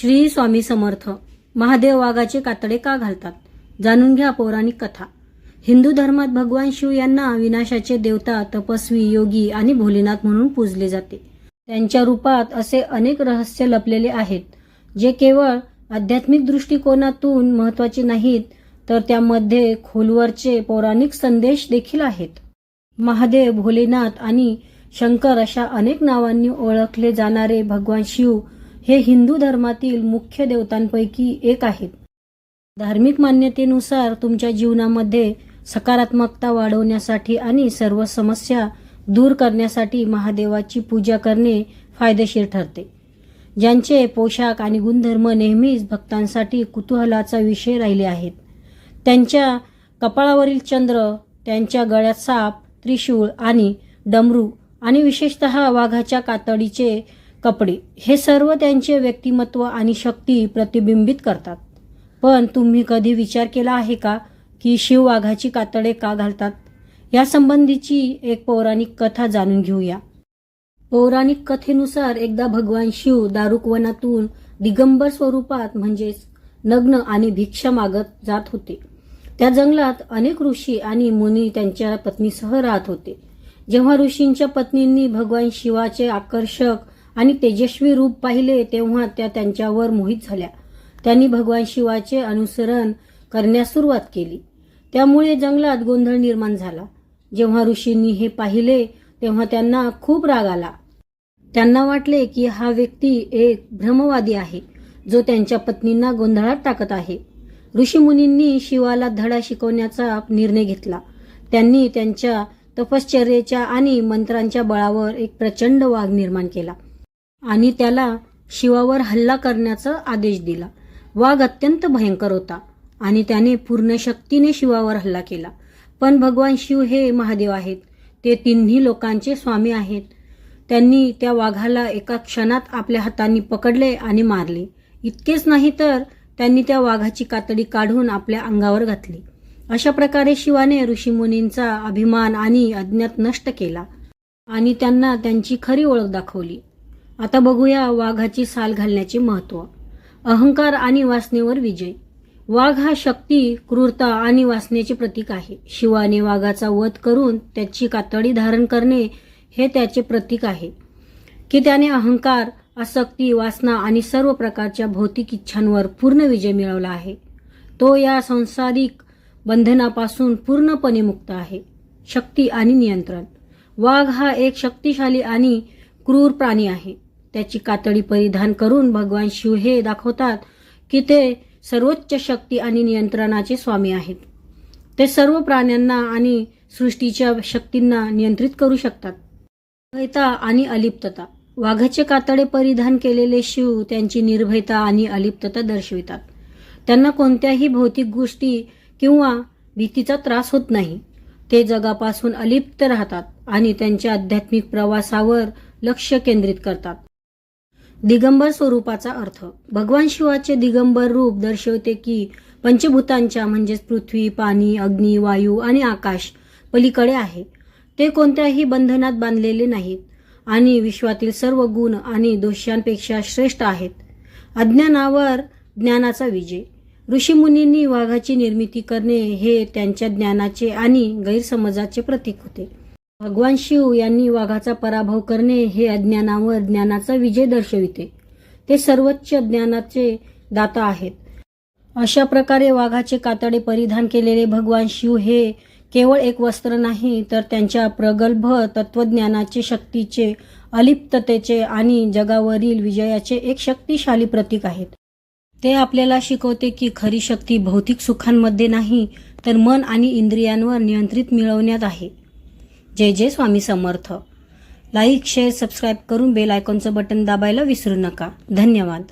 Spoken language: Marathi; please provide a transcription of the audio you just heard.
श्री स्वामी समर्थ महादेव वाघाचे कातडे का घालतात? जाणून घ्या पौराणिक कथा. हिंदू धर्मात भगवान शिव यांना विनाशाचे देवता तपस्वी योगी आणि भोलेनाथ म्हणून पूजले जाते. त्यांच्या रूपात असे अनेक रहस्य लपलेले आहेत जे केवळ आध्यात्मिक दृष्टिकोनातून महत्त्वाचे नाहीत तर त्यामध्ये खोलवरचे पौराणिक संदेश देखील आहेत. महादेव भोलेनाथ आणि शंकर अशा अनेक नावांनी ओळखले जाणारे भगवान शिव हे हिंदू धर्मातील मुख्य देवतांपैकी एक आहेत. धार्मिक मान्यतेनुसार तुमच्या जीवनामध्ये सकारात्मकता वाढवण्यासाठी आणि सर्व समस्या दूर करण्यासाठी महादेवाची पूजा करणे फायदेशीर ठरते. ज्यांचे पोशाख आणि गुणधर्म नेहमीच भक्तांसाठी कुतूहलाचा विषय राहिले आहेत. त्यांच्या कपाळावरील चंद्र त्यांच्या गळ्यात साप त्रिशूळ आणि डमरू आणि विशेषतः वाघाच्या कातडीचे कपडे हे सर्व त्यांचे व्यक्तिमत्व आणि शक्ती प्रतिबिंबित करतात. पण तुम्ही कधी विचार केला आहे का की शिव वाघाची कातडे का घालतात? यासंबंधीची एक पौराणिक कथा जाणून घेऊया. पौराणिक कथेनुसार एकदा भगवान शिव दारुकवनातून दिगंबर स्वरूपात म्हणजेच नग्न आणि भिक्षा मागत जात होते. त्या जंगलात अनेक ऋषी आणि मुनी त्यांच्या पत्नीसह राहत होते. जेव्हा ऋषींच्या पत्नींनी भगवान शिवाचे आकर्षक आणि तेजस्वी रूप पाहिले तेव्हा त्या त्यांच्यावर मोहित झाल्या. त्यांनी भगवान शिवाचे अनुसरण करण्यास सुरुवात केली. त्यामुळे जंगलात गोंधळ निर्माण झाला. जेव्हा ऋषींनी हे पाहिले तेव्हा त्यांना खूप राग आला. त्यांना वाटले की हा व्यक्ती एक भ्रमवादी आहे जो त्यांच्या पत्नींना गोंधळात टाकत आहे. ऋषीमुनींनी शिवाला धडा शिकवण्याचा निर्णय घेतला. त्यांनी त्यांच्या तपश्चर्येच्या आणि मंत्रांच्या बळावर एक प्रचंड वाघ निर्माण केला. आणि त्याला शिवावर हल्ला करण्याचा आदेश दिला. वाघ अत्यंत भयंकर होता आणि त्याने पूर्ण शक्तीने शिवावर हल्ला केला. पण भगवान शिव हे महादेव आहेत. ते तिन्ही लोकांचे स्वामी आहेत. त्यांनी त्या वाघाला एका क्षणात आपल्या हातांनी पकडले आणि मारले. इतकेच नाही तर त्यांनी त्या वाघाची कातडी काढून आपल्या अंगावर घातली. अशा प्रकारे शिवाने ऋषीमुनींचा अभिमान आणि अज्ञात नष्ट केला आणि त्यांना त्यांची खरी ओळख दाखवली. आता बघूया वाघाची साल घालण्याचे महत्त्व. अहंकार आणि वासनेवर विजय. वाघ हा शक्ती क्रूरता आणि वासनेचे प्रतीक आहे. शिवाने वाघाचा वध करून त्याची कातडी धारण करणे हे त्याचे प्रतीक आहे. की त्याने अहंकार आसक्ती वासना आणि सर्व प्रकारच्या भौतिक इच्छांवर पूर्ण विजय मिळवला आहे. तो या संसारिक बंधनापासून पूर्णपणे मुक्त आहे. शक्ती आणि नियंत्रण. वाघ हा एक शक्तिशाली आणि क्रूर प्राणी आहे. त्याची कातडी परिधान करून भगवान शिव हे दाखवतात की ते सर्वोच्च शक्ती आणि नियंत्रणाचे स्वामी आहेत. ते सर्व प्राण्यांना आणि सृष्टीच्या शक्तींना नियंत्रित करू शकतात. निर्भयता आणि अलिप्तता. वाघाचे कातडे परिधान केलेले शिव त्यांची निर्भयता आणि अलिप्तता दर्शवितात. त्यांना कोणत्याही भौतिक गोष्टी किंवा भीतीचा त्रास होत नाही. ते जगापासून अलिप्त राहतात आणि त्यांच्या आध्यात्मिक प्रवासावर लक्ष केंद्रित करतात. दिगंबर स्वरूपाचा अर्थ. भगवान शिवाचे दिगंबर रूप दर्शवते की पंचभूतांच्या म्हणजेच पृथ्वी पाणी अग्नी वायू आणि आकाश पलीकडे आहे. ते कोणत्याही बंधनात बांधलेले नाहीत आणि विश्वातील सर्व गुण आणि दोषांपेक्षा श्रेष्ठ आहेत. अज्ञानावर ज्ञानाचा विजय. ऋषीमुनींनी वाघाची निर्मिती करणे हे त्यांच्या ज्ञानाचे आणि गैरसमजाचे प्रतीक होते. भगवान शिव यांनी वाघाचा पराभव करणे हे अज्ञानावर ज्ञानाचा विजय दर्शविते. ते सर्वोच्च ज्ञानाचे दाता आहेत. अशा प्रकारे वाघाचे कातडे परिधान केलेले भगवान शिव हे केवळ एक वस्त्र नाही तर त्यांच्या प्रगल्भ तत्वज्ञानाचे शक्तीचे अलिप्ततेचे आणि जगावरील विजयाचे एक शक्तिशाली प्रतीक आहेत. ते आपल्याला शिकवते की खरी शक्ती भौतिक सुखांमध्ये नाही तर मन आणि इंद्रियांवर नियंत्रित मिळवण्यात आहे. जय जय Swami Samarth. Like share subscribe करून बेल आयकॉनचं बटन दाबायला विसरू नका. धन्यवाद.